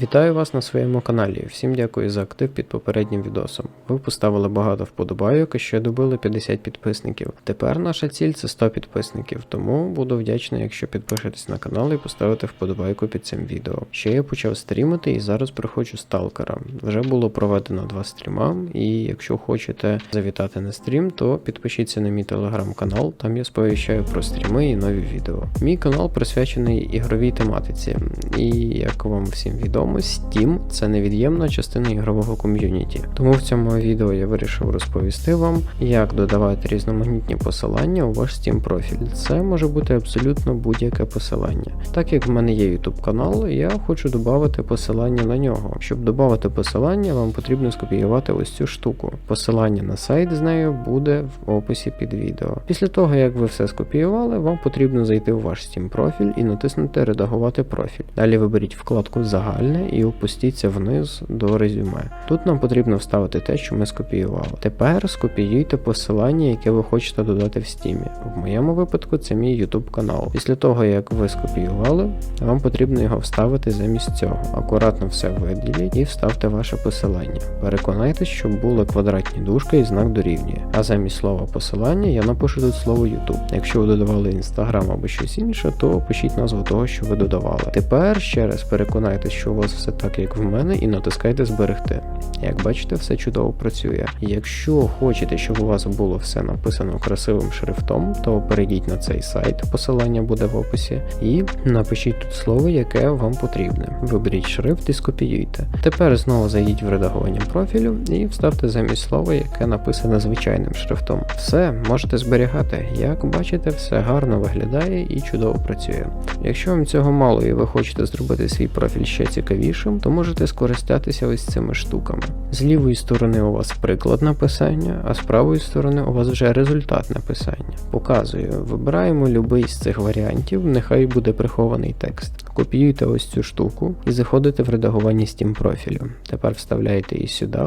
Вітаю вас на своєму каналі. Всім дякую за актив під попереднім відосом. Ви поставили багато вподобайок і ще добили 50 підписників. Тепер наша ціль це 100 підписників, тому буду вдячний, якщо підпишетесь на канал і поставите вподобайку під цим відео. Ще я почав стрімити і зараз проходжу сталкера. Вже було проведено два стріма, і якщо хочете завітати на стрім, то підпишіться на мій телеграм-канал, там я сповіщаю про стріми і нові відео. Мій канал присвячений ігровій тематиці, і як вам всім відомо, Steam – це невід'ємна частина ігрового ком'юніті. Тому в цьому відео я вирішив розповісти вам, як додавати різноманітні посилання у ваш Steam профіль. Це може бути абсолютно будь-яке посилання. Так як в мене є YouTube канал, я хочу додати посилання на нього. Щоб додати посилання, вам потрібно скопіювати ось цю штуку. Посилання на сайт з нею буде в описі під відео. Після того, як ви все скопіювали, вам потрібно зайти в ваш Steam профіль і натиснути Редагувати профіль. Далі виберіть вкладку Загальне і опустіться вниз до резюме. Тут нам потрібно вставити те, що ми скопіювали. Тепер скопіюйте посилання, яке ви хочете додати в Steam. В моєму випадку це мій YouTube канал. Після того, як ви скопіювали, вам потрібно його вставити замість цього. Акуратно все виділіть і вставте ваше посилання. Переконайтесь, щоб були квадратні дужки і знак дорівнює. А замість слова посилання я напишу тут слово YouTube. Якщо ви додавали Instagram або щось інше, то пишіть назву того, що ви додавали. Тепер ще раз переконайтесь, що у вас все так, як в мене, і натискайте зберегти. Як бачите, все чудово працює. Якщо хочете, щоб у вас було все написано красивим шрифтом, то перейдіть на цей сайт, посилання буде в описі, і напишіть тут слово, яке вам потрібне. Виберіть шрифт і скопіюйте. Тепер знову зайдіть в редагування профілю і вставте замість слова, яке написане звичайним шрифтом. Все, можете зберігати. Як бачите, все гарно виглядає і чудово працює. Якщо вам цього мало і ви хочете зробити свій профіль ще цікавішим, то можете скористатися ось цими штуками. З лівої сторони у вас приклад написання, а з правої сторони у вас вже результат написання. Показую, вибираємо будь-який з цих варіантів, нехай буде прихований текст. Копіюйте ось цю штуку і заходите в редагування Steam профілю. Тепер вставляєте її сюди,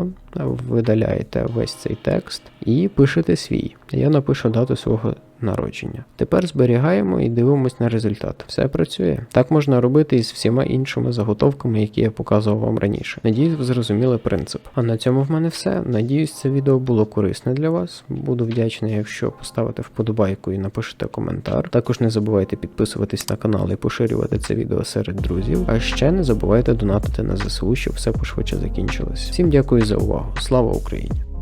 видаляєте весь цей текст і пишете свій. Я напишу дату свого народження. Тепер зберігаємо і дивимось на результат. Все працює. Так можна робити і з всіма іншими заготовками, які я показував вам раніше. Надіюсь, ви зрозуміли принцип. А на цьому в мене все. Надіюсь, це відео було корисне для вас. Буду вдячний, якщо поставите вподобайку і напишете коментар. Також не забувайте підписуватись на канал і поширювати це відео серед друзів. А ще не забувайте донатити на ЗСУ, щоб все пошвидше закінчилось. Всім дякую за увагу. Слава Україні!